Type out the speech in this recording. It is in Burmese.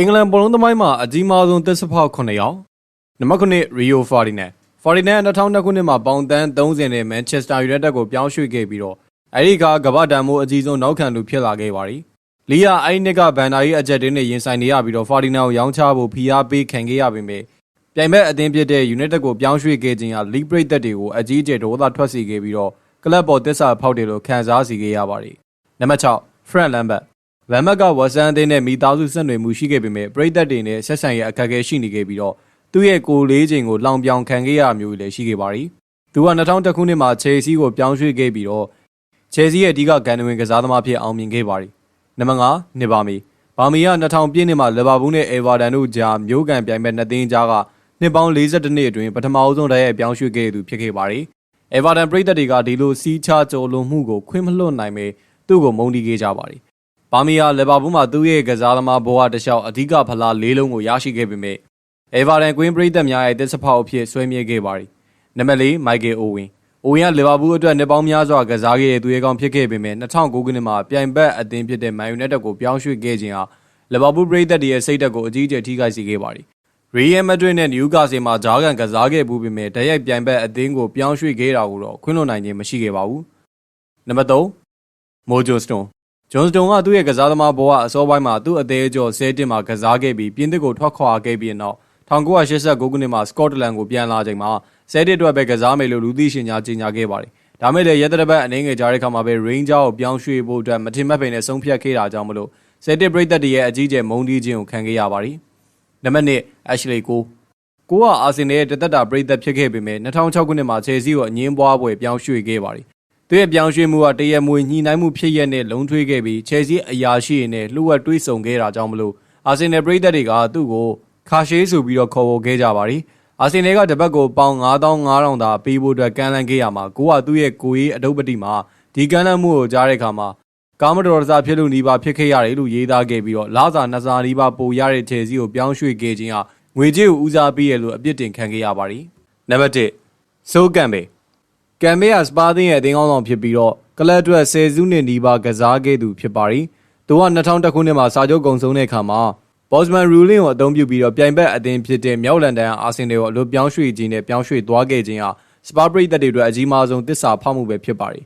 အင်္ဂလန်ဘောလုံးသမိုင်းမှာအကြီးမားဆုံးသစ်စဖောက်9ယောက်နံပါတ်9ရီယိုဖာဒီနန်ဖာဒီနန်2000ခုနှစ်မှာပေါင်တန်း30နဲ့မန်ချက်စတာယူနိုက်တက်ကိုပြောင်းရွှေ့ခဲ့ပြီးတော့အဲဒီကကမ္ဘာ့တန်မိုးအကြီးဆုံးနောက်ခံလူဖြစ်လာခဲ့ပါသည်လီယာအဲ့ဒီနှစ်ကဘန်နာရီအကြက်တင်းနဲ့ရင်ဆိုင်နေရပြီးတော့ဖာဒီနန်ကိုရောင်းချဖို့ဖိအားပေးခံခဲ့ရပေမဲ့ပြိုင်ဘက်အသင်းဖြစ်တဲ့ယူနိုက်တက်ကိုပြောင်းရွှေ့ခဲ့ခြင်းဟာလီဘရိတ်သက်တွေကိုအကြီးအကျယ်ဒေါသထွက်စေခဲ့ပြီးတော့ကလပ်ပေါ်တစ္ဆာဖောက်တယ်လို့ခံစားစီခဲ့ရပါတယ်နံပါတ်6ဖရန့်လမ်ဘတ် လမ်မတ်ကဝက်ဆန်အသင်းနဲ့မိသားစုဆက်နွယ်မှုရှိခဲ့ပေမဲ့ပြည်သက်တွေနဲ့ဆက်ဆံရေးအခက်အခဲရှိနေခဲ့ပြီးတော့သူ့ရဲ့ကိုယ်လေးချိန်ကိုလောင်ပြောင်ခံခဲ့ရမျိုးလည်းရှိခဲ့ပါရီ။သူက2000ခုနှစ်မှာချယ်ဆီကိုပြောင်းရွှေ့ခဲ့ပြီးတော့ချယ်ဆီရဲ့အဓိကဂန်နဝင်ကစားသမားဖြစ်အောင်မြင်ခဲ့ပါရီ။နံပါတ်5နစ်ပါမီဘာမီက2000ပြည့်နှစ်မှာလီဗာပူးနဲ့အေဗာတန်တို့ကြားမျိုးကန်ပြိုင်မဲ့နှစ်သင်းကြားကနှစ်ပေါင်း42နှစ်အတွင်းပထမအဆုံးတည်းရဲ့ပြောင်းရွှေ့ခဲ့သူဖြစ်ခဲ့ပါရီ။အေဗာတန်ပြည်သက်တွေကဒီလိုစီးချကြော်လွန်မှုကိုခွင့်မလွတ်နိုင်ပဲသူ့ကိုမုန်းတီးခဲ့ကြပါရီ။ ဘာမီယာလီဗာပူးမှာသူ့ရဲ့ကစားသမားဘဝတစ်လျှောက်အဓိကဖလား၄လုံးကိုရရှိခဲ့ပေမဲ့အေဗာတန်ကွင်းပရိသတ်များရဲ့တစ်စဖောက်အဖြစ်ဆွဲမြဲခဲ့ပါသည်နံပါတ်၄မိုက်ကယ်အိုဝင်အိုဝင်ကလီဗာပူးအတွက်နှစ်ပေါင်းများစွာကစားခဲ့တဲ့သူရဲကောင်းဖြစ်ခဲ့ပေမဲ့2009ခုနှစ်မှာပြိုင်ဘက်အသင်းဖြစ်တဲ့မန်ယူနိုက်တက်ကိုပြောင်းရွှေ့ခဲ့ခြင်းဟာလီဗာပူးပရိသတ်တွေရဲ့စိတ်ဓာတ်ကိုအကြီးအကျယ်ထိခိုက်စေခဲ့ပါသည်ရီယယ်မက်ဒရစ်နဲ့နယူကာဆယ်မှာဂျားကန်ကစားခဲ့မှုပေမဲ့တရိုက်ပြိုင်ဘက်အသင်းကိုပြောင်းရွှေ့ခဲ့တာကိုတော့ခွင့်လွှတ်နိုင်ခြင်းမရှိခဲ့ပါဘူးနံပါတ်3မိုဂျိုစတွန် ဂျွန်စတုံကသူ့ရဲ့ကစားသမားဘဝအစောပိုင်းမှာသူ့အသေးအကျော်ဆဲတင်မှာကစားခဲ့ပြီးပြင်သစ်ကိုထွက်ခွာခဲ့ပြီးနောက်1989ခုနှစ်မှာစကော့တလန်ကိုပြန်လာချိန်မှာဆဲတစ်အတွက်ပဲကစားမယ်လို့လူသိရှင်ကြားကြေညာခဲ့ပါတယ်။ဒါမဲ့လည်းရက်သတ္တပတ်အနေငယ်ကြားတဲ့ခါမှာပဲ Ranger ကိုပြောင်းရွှေ့ဖို့အတွက်မထင်မှတ်ပဲနဲ့ဆုံးဖြတ်ခဲ့တာကြောင့်မလို့ဆဲတစ်ပရိသတ်တွေရဲ့အကြီးအကျယ်မုန်းတီးခြင်းကိုခံခဲ့ရပါတယ်။နံပါတ်1 Ashley Cole ကိုကအာဆင်နယ်ရဲ့တသက်တာပရိသတ်ဖြစ်ခဲ့ပေမဲ့2006ခုနှစ်မှာချယ်ဆီကိုအငင်းပွားပွဲပြောင်းရွှေ့ခဲ့ပါတယ်။ သူရဲ့ပြောင်းရွှေ့မှုကတရက်မွေညှိနှိုင်းမှုဖြစ်ရက်နဲ့လုံထွေးခဲ့ပြီးချယ်ဆီအရာရှိတွေနဲ့လှုပ်ဝက်တွေးဆုံခဲ့တာကြောင့်မလို့အာဆင်နယ်ပရိသတ်တွေကသူ့ကိုခါရှေးဆိုပြီးတော့ခေါ်ဝေါ်ခဲ့ကြပါတယ်။အာဆင်နယ်ကတပတ်ကိုပေါင်9500သာပေးဖို့အတွက်ကမ်းလှမ်းခဲ့ရမှာကိုကသူ့ရဲ့ကိုရေးအတုပတိမှာဒီကမ်းလှမ်းမှုကိုကြားတဲ့အခါမှာကာမတော်စားဖြစ်လို့နေပါဖြစ်ခဲ့ရတယ်လို့ရေးသားခဲ့ပြီးတော့လာစာနှစ်စာနီးပါပိုရတဲ့ချယ်ဆီကိုပြောင်းရွှေ့ခဲ့ခြင်းဟာငွေကြေးကိုဦးစားပေးရလို့အပြစ်တင်ခံခဲ့ရပါတယ်။နံပါတ်1စိုးကံပဲ ကံဘေးကစပါးသင်းရဲ့အသင်းကောင်းဆောင်ဖြစ်ပြီးတော့ကလပ်အတွက်ဆယ်စုနှစ်နီးပါးကစားခဲ့သူဖြစ်ပါရီ။သူက2000ခုနှစ်မှာစာချုပ်ကုန်ဆုံးတဲ့အခါမှာ Bosman Ruling ကိုအသုံးပြုပြီးတော့ပြိုင်ဘက်အသင်းဖြစ်တဲ့မြောက်လန်ဒန်အာဆင်နယ်ကိုအလို့ပြောင်းရွှေ့ခြင်းနဲ့ပြောင်းရွှေ့သွားခဲ့ခြင်းဟာစပါးပရိသတ်တွေအတွက်အကြီးမားဆုံးတစ္ဆာဖောက်မှုပဲဖြစ်ပါရီ